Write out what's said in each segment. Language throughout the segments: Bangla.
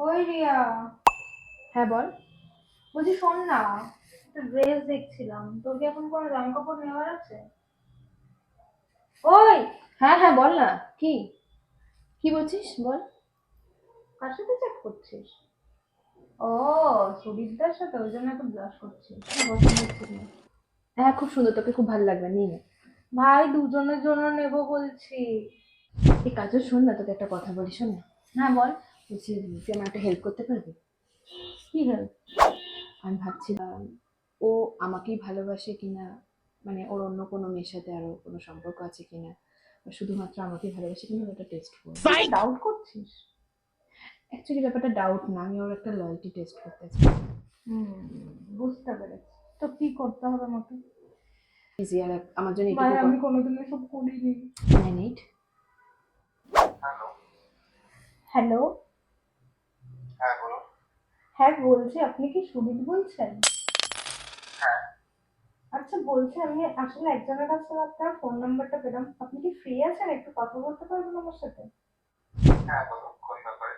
ওই রিয়া। হ্যাঁ বল। বলছি শোন না একটা ড্রেস দেখছিলাম। তোর কি এখন কোনো জামা কাপড় নেওয়ার আছে? ওই! হ্যাঁ হ্যাঁ বল না। কি? কি বলছিস? বল। কার সাথে চ্যাট করছিস? ও সুদীপদার সাথে ওই জন্য একটু ব্লাশ করছিস হ্যাঁ খুব সুন্দর তোকে খুব ভালো লাগবে নিয়ে নে। ভাই দুজনের জন্য নেব বলছি। এই কাজও শোন না তোকে একটা কথা বলি শোন না। হ্যাঁ বল। বলছি তুই আমার একটা হেল্প করতে পারবি? কি হেল্প আমি ভাবছিলাম ও আমাকেই ভালোবাসে কিনা? মানে ওর অন্য কোনো মেয়ের সাথে আরও কোনো সম্পর্ক আছে কিনা? বা শুধুমাত্র আমাকেই ভালোবাসে কিনা ওটা টেস্ট করব। ডাউট করছিস? অ্যাকচুয়ালি ব্যাপারটা ডাউট না আমি ওর একটা লয়্যালটি টেস্ট করতে চাই। হুম বুঝতে পেরেছি। তো কি করতে হবে আমাকে? ইজি আর আমার জন্য এটুকু আমি কোনোদিন এসব করিনি। নাইন এইট হ্যালো হ্যাঁ হ্যাঁ বলছি আপনি কি সুদীপ বলছেন? হ্যাঁ। আচ্ছা বলছি আমি আসলে একজনের কাছ থেকে আপনার ফোন নাম্বারটা পেলাম। আপনি কি ফ্রি আছেন? একটু কথা বলতে পারবেন আমার সাথে? হ্যাঁ বলুন কোন ব্যাপারে?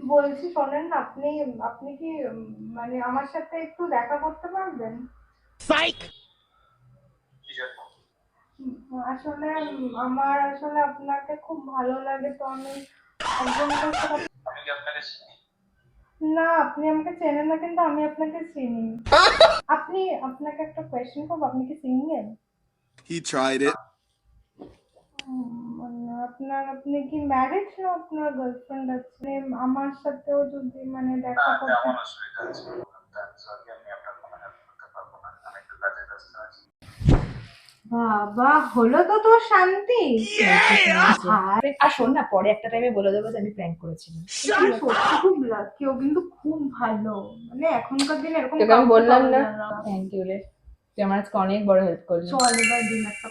বলছি শোনেন না আপনি আপনি কি মানে আমার সাথে একটু দেখা করতে পারবেন? আসলে আমার আসলে আপনাকে খুব ভালো লাগে তো আমি একজনের কাছ থেকে আমি কি আপনাকে চিনি? না আপনি আমাকে চেনেন না কিন্তু আমি আপনাকে চিনি। আপনি আপনাকে একটা কোয়েশ্চেন করব আপনি কি সিঙ্গেল হি ট্রাইড ইট মানে আপনার আপনি কি ম্যারিড না আপনার গার্লফ্রেন্ড আছে? আমার সাথেও যদি মানে দেখা করতে তেমন অসুবিধা আছে সরি আমি আপনার কোনো হেল্প করতে পারব না আমি একটু কাজে ব্যস্ত আছি বাবা হলো তো তোর শান্তি। আর শোন না পরে একটা টাইমে বলে দেবো যে আমি প্র্যাঙ্ক করেছিলাম। সত্যি খুব লাকি ও কিন্তু খুব ভালো। মানে এখনকার দিনে এরকম তোকে আমি বললাম না। থ্যাংক ইউ রে। তুই আমার আজকে অনেক বড় হেল্প করলি। চল এবার দিন একটা